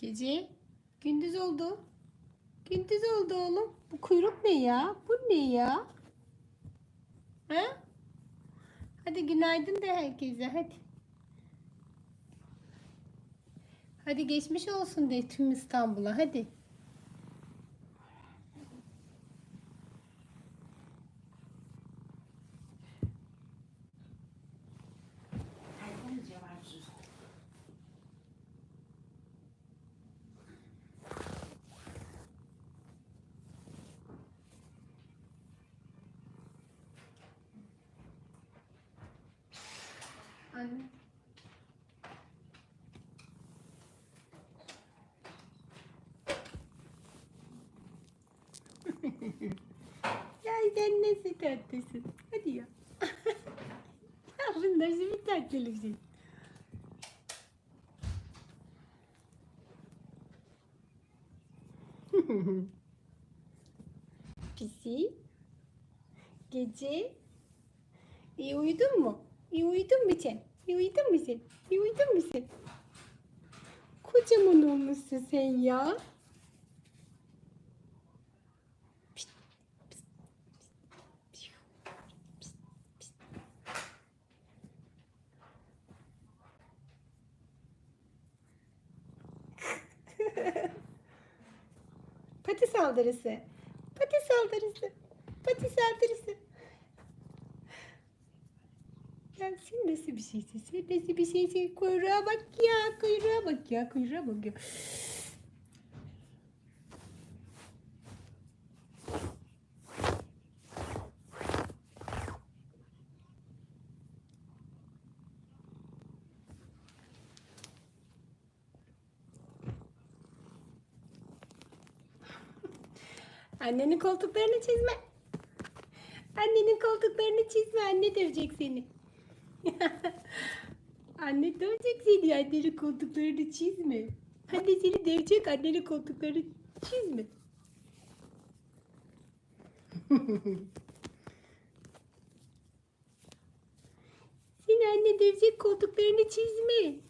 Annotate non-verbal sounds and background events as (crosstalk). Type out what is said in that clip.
Gece gündüz oldu. Gündüz oldu oğlum. Bu kuyruk ne ya? Bu ne ya? Ha? Hadi günaydın de herkese hadi. Hadi geçmiş olsun de tüm İstanbul'a hadi. Anne. ya sen nasıl tatlısın? Hadi ya. (laughs) ya bu nasıl bir tatlılık şey? Pisi. Gece. İyi uyudun mu? İyi uyudun mu sen? İyi uyudun mu sen? İyi uyudun mu sen? Kocaman olmuşsun sen ya. Pati saldırısı. Pati saldırısı. Pati saldırısı. Ya sen nasıl bir şeysin? Sen nasıl bir şeysin? Kuyruğa bak ya. Kuyruğa bak ya. Kuyruğa bak ya. Annenin koltuklarını çizme. Annenin koltuklarını çizme. Anne dövecek seni. (laughs) Anne dövecek seni. Annenin koltuklarını çizme. Anne seni dövecek. Annenin koltuklarını çizme. (laughs) Seni anne dövecek koltuklarını çizme.